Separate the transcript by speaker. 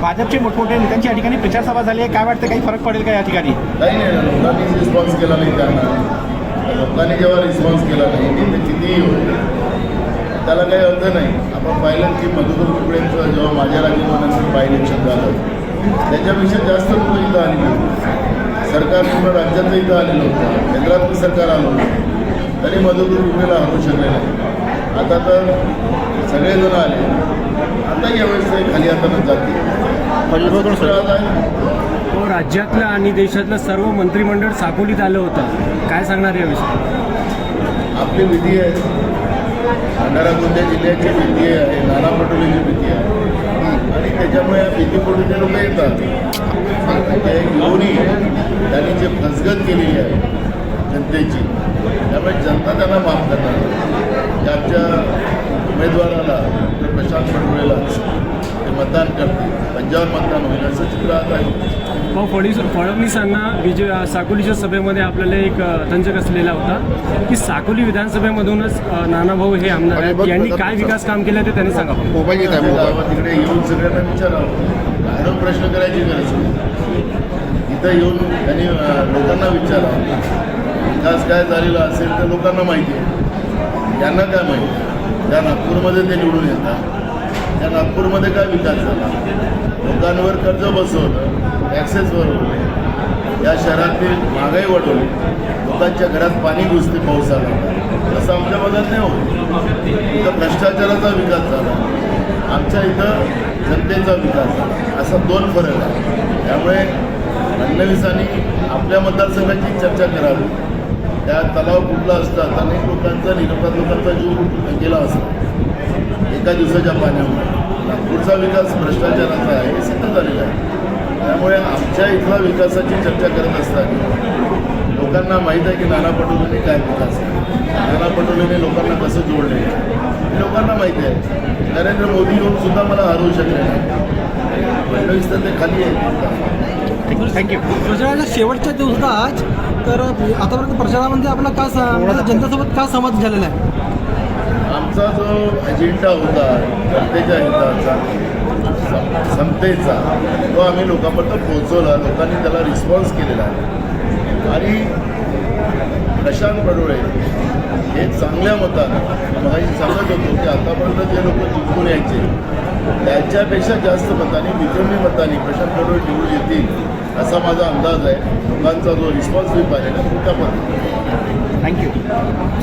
Speaker 1: भाजपचे मोठमोठे नेत्यांची या ठिकाणी प्रचारसभा झाली आहे. काय वाटतं? काही फरक पडेल का या ठिकाणी?
Speaker 2: काही नाही लोकांनी रिस्पॉन्स केला नाही त्यांना. लोकांनी जेव्हा रिस्पॉन्स केला नाही की ते कितीही होते त्याला काही अर्थ नाही. आपण पाहिलं की मधुकर कुकडेंचं जेव्हा माझ्या राज्यमानाचं बाय इलेक्शन झालं त्याच्यापेक्षा जास्त लोक इथं आली होती. सरकार पूर्ण राज्यातलं इथं आलेलं होतं. केंद्रातलं सरकार आलं होतं. तरी मधुकर कुकडेला हरवू शकले नाही. आता तर सगळेजण आले. आता यावेळेस ते खाली हातानं जातील. आहे
Speaker 3: तो राज्यातलं आणि देशातलं सर्व मंत्रिमंडळ साकोलीत आलं होतं. काय सांगणार याविषयी?
Speaker 2: आपली विधी आहे. भंडारा गोंदिया जिल्ह्याची भीती आहे. नाना पटोलेची भीती आहे. आणि त्याच्यामुळे या भीतीपोटी ते लोक येतात ते घेऊनही त्यांनी जे फसगत केलेली आहे जनतेची त्यामुळे जनता त्यांना माफ करणार. जे आमच्या उमेदवाराला डॉक्टर प्रशांत पटोलेला ते मतदान करतील. पंजाब मतदान होईल असं चित्र आता आहे.
Speaker 3: भाऊ फडणवीस फडणवीसांना विजय साकोलीच्या सभेमध्ये आपल्याला एक अ, तंज कसलेला होता. की साकोली विधानसभेमधूनच नानाभाऊ हे आमदार आहेत. यांनी काय विकास काम केलं ते त्यांनी सांगा
Speaker 4: मोबाईल येत आहे मोबाईल.
Speaker 2: गावात तिकडे येऊन सगळ्यांना विचारावं. बाहेरून प्रश्न करायची गरज नाही. इथं येऊन त्यांनी लोकांना विचारावं. विकास काय झालेला असेल तर लोकांना माहिती आहे. त्यांना काय माहिती? त्या नागपूरमध्ये ते निवडून येतात त्या नागपूरमध्ये काय विकास झाला? लोकांवर कर्ज बसवलं टॅक्सेस वाढवले या शहरातील महागाई वाढवली लोकांच्या घरात पाणी घुसते पाऊस आला. तसं आमच्या भागात नाही होत. इथं भ्रष्टाचाराचा विकास झाला. आमच्या इथं जनतेचा विकास झाला. असा दोन फरक आहे. त्यामुळे फडणवीसांनी आपल्या मतदारसंघाची चर्चा करावी. त्या तलाव कुठला असतात अनेक लोकांचा निरपात लोकांचा जीव गेला असतो. एका दिवसाच्या पाण्यामुळे. नागपूरचा विकास भ्रष्टाचाराचा आहे हे सिद्ध झालेलं आहे. त्यामुळे आमच्या इथला विकासाची चर्चा करत असताना लोकांना माहीत आहे की नाना पटोलेने काय विकास नाना पटोलेने लोकांना कसं जोडले? हे लोकांना माहिती आहे. नरेंद्र मोदी येऊन सुद्धा मला हरवू शकले नाही. फडणवीस तर ते खाली आहे
Speaker 1: थँक्यू
Speaker 5: प्रचाराच्या शेवटच्या दिवसात आज तर आतापर्यंत प्रचारामध्ये आपला का जनतेसोबत का संवाद झालेला आहे?
Speaker 2: आमचा जो अजेंडा होता जनतेच्या हिताचा सम- समतेचा तो आम्ही लोकांपर्यंत पोहोचवला. लोकांनी त्याला रिस्पॉन्स केलेला आहे. आणि प्रशांत पडोळे हे चांगल्या मतानं मगाशी सांगत होतो की आतापर्यंत जे लोक जिंकून यायचे त्यांच्यापेक्षा जास्त मतांनी विक्रमी मतांनी प्रशांत पडोळे निवडून येतील असा माझा अंदाज आहे. लोकांचा जो रिस्पॉन्स मी पाहिलेला त्या पद्धतीने
Speaker 1: थँक्यू